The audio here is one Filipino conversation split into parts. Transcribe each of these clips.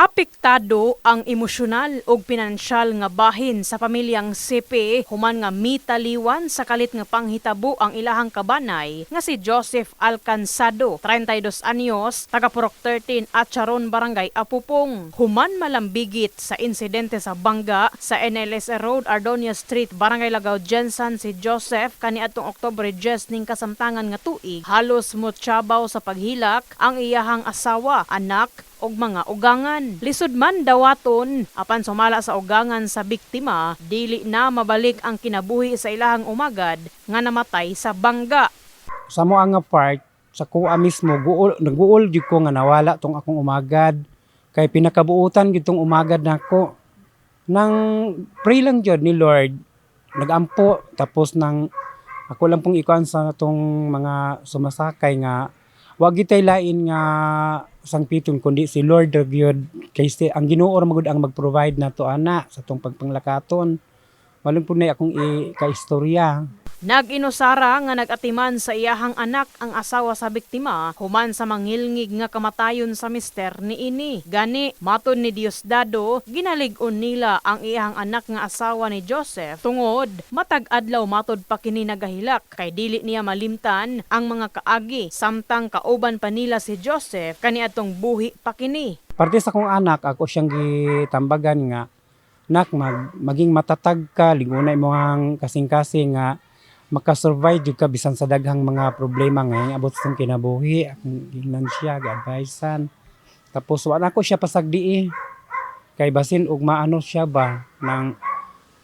Apektado ang emosyonal ug pinansyal nga bahin sa pamilyang CP human nga mitaliwan sa kalit nga panghitabo ang ilahang kabanay nga si Joseph Alcansado, 32 anyos, taga Purok 13 at Charon Barangay Apupong. Human malambigit sa insidente sa bangga sa NLS Road, Ardonia Street, Barangay Lagaw, Jensen si Joseph kaniadtong Oktubre 10 ning kasamtangan nga tuig. Halos mutsabaw sa paghilak ang iyahang asawa, anak og mga ugangan. Lisod man dawaton apan sumala sa ugangan sa biktima, dili na mabalik ang kinabuhi sa ilahang umagad nga namatay sa bangga. sa mo nga part sa kuha mismo guol naguol jud ko nga nawala tong akong umagad. Kay pinakabuutan gitong umagad nako. Nang pray lang jud ni Lord nagampo tapos nang ako lang pong ikuan sa tong mga sumasakay nga wag gitay lain nga sangpiton kundi si Lord gyud kay si ang Ginoo ra magud ang mag-provide nato ana sa tong pagpanglakaton Walong po na akong i-kaistorya. Nag-inusara nga nagatiman sa iyahang anak ang asawa sa biktima human sa mangilngig nga kamatayon sa mister ni ini. Gani, maton ni Diosdado, ginalig-on nila ang iyahang anak nga asawa ni Joseph tungod matag adlaw matod pa kini nagahilak kay dili niya malimtan ang mga kaagi samtang kauban pa nila si Joseph kaniadtong buhi pa kini. Parte sa kong anak, ako siyang gitambagan nga, nak, mag, maging matatag ka, lingunay mo ang kasing-kasing nga, makasurvive jud ka bisan sa daghang mga problema nga abot sa kinabuhi. Akong gingnan siya ga-advisean. Tapos wala ko siya pasagdi eh. kay basin ug maano siya ba nang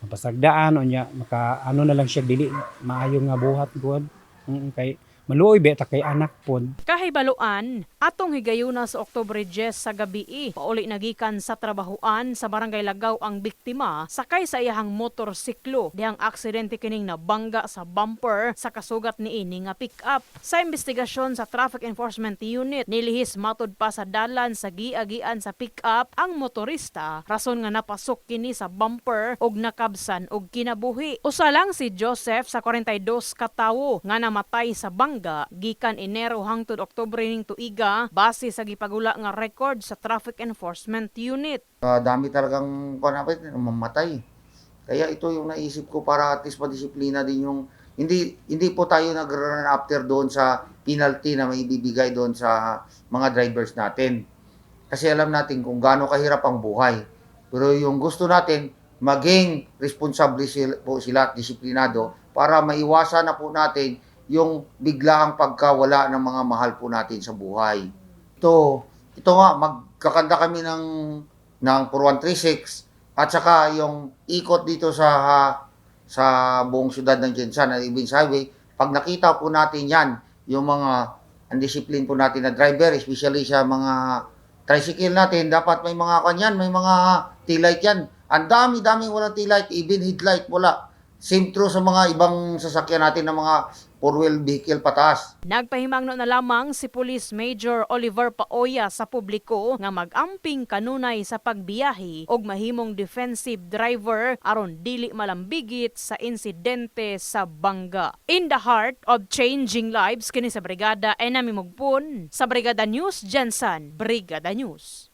mapasagdaan unya maka ano na lang siya dili maayo nga buhat god Mm, kay maluoy beta kay anak pod Kahibaluan, atong higayuna sa Oktubre 10 sa gabi, pauli nagikan sa trabahuan sa Barangay Lagaw ang biktima sakay sa iyahang motorsiklo. Dihang aksidente kining nabangga sa bumper sa kasugat ni ini nga pick-up. Sa investigasyon sa Traffic Enforcement Unit, nilihis matod pa sa dalan sa giagian sa pick-up ang motorista rason nga napasok kini sa bumper og nakabsan og kinabuhi. Usa lang si Joseph sa 42 ka tawo nga namatay sa bangga gikan Enero hangtod Oktubre ning tuiga base sa gipagula nga record sa Traffic Enforcement Unit. Ah, dami talagang panapit mamatay. Kaya ito yung naisip ko para at least madisiplina din yung hindi hindi po tayo nag-run after doon sa penalty na may ibibigay doon sa mga drivers natin. Kasi alam natin kung gaano kahirap ang buhay. Pero yung gusto natin, maging responsable sila, po sila at disiplinado para maiwasan na po natin yung biglaang pagkawala ng mga mahal po natin sa buhay. Ito, ito nga, magkakanda kami ng, ng 4136 at saka yung ikot dito sa sa buong syudad ng Jensan at Ibins Highway, pag nakita po natin yan, yung mga undiscipline po natin na driver, especially sa mga tricycle natin, dapat may mga kanyan, may mga taillight yan. Ang dami-daming walang taillight, even headlight, wala. Same true sa mga ibang sasakyan natin ng mga four-wheel vehicle pataas. Nagpahimangno na lamang si Police Major Oliver Paoya sa publiko nga magamping kanunay sa pagbiyahe og mahimong defensive driver aron dili malambigit sa insidente sa bangga. In the heart of changing lives kini sa Brigada Enami Mugpon sa Brigada News Jensen, Brigada News.